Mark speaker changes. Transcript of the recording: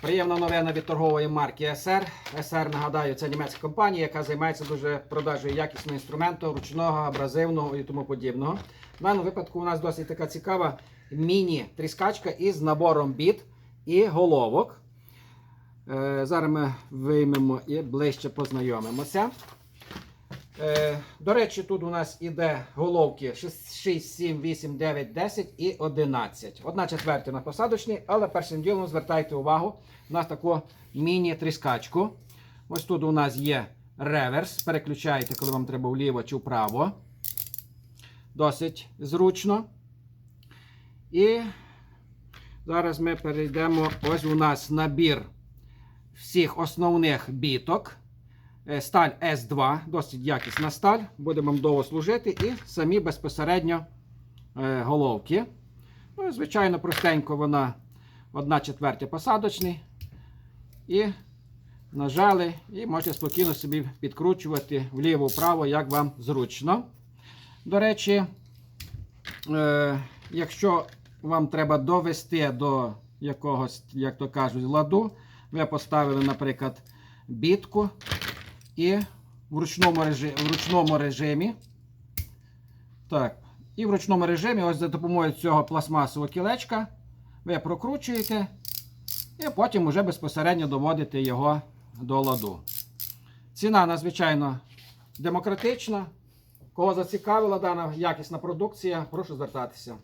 Speaker 1: Приємна новина від торгової марки SR. SR, нагадаю, це німецька компанія, яка займається дуже продажею якісного інструменту, ручного, абразивного і тому подібного. В даному випадку у нас досить така цікава міні-тріскачка із набором біт і головок. Е, Зараз ми виймемо і ближче познайомимося. Е, До речі, тут у нас іде головки 6, 6, 7, 8, 9, 10 і 11. Одна четверта на посадочний, але першим ділом звертайте увагу на таку міні-тріскачку. Ось тут у нас є реверс. Переключаєте, коли вам треба вліво чи вправо. Досить зручно. І зараз ми перейдемо. Ось у нас набір всіх основних біток. Е, Сталь С2, досить якісна сталь, буде вам довго служити, і самі безпосередньо е, головки. Ну, звичайно, простенько вона 1 четвертя посадочний. І нажали, і можете спокійно собі підкручувати вліво-вправо, як вам зручно. До речі, е, якщо вам треба довести до якогось, як то кажуть, ладу, ви поставили, наприклад, бітку і в ручному режимі, в ручному режимі. Так, і в ручному режимі, ось за допомогою цього пластмасового кілечка, ви прокручуєте і потім вже безпосередньо доводите його до ладу. Ціна надзвичайно демократична. Кого зацікавила дана якісна продукція, прошу звертатися.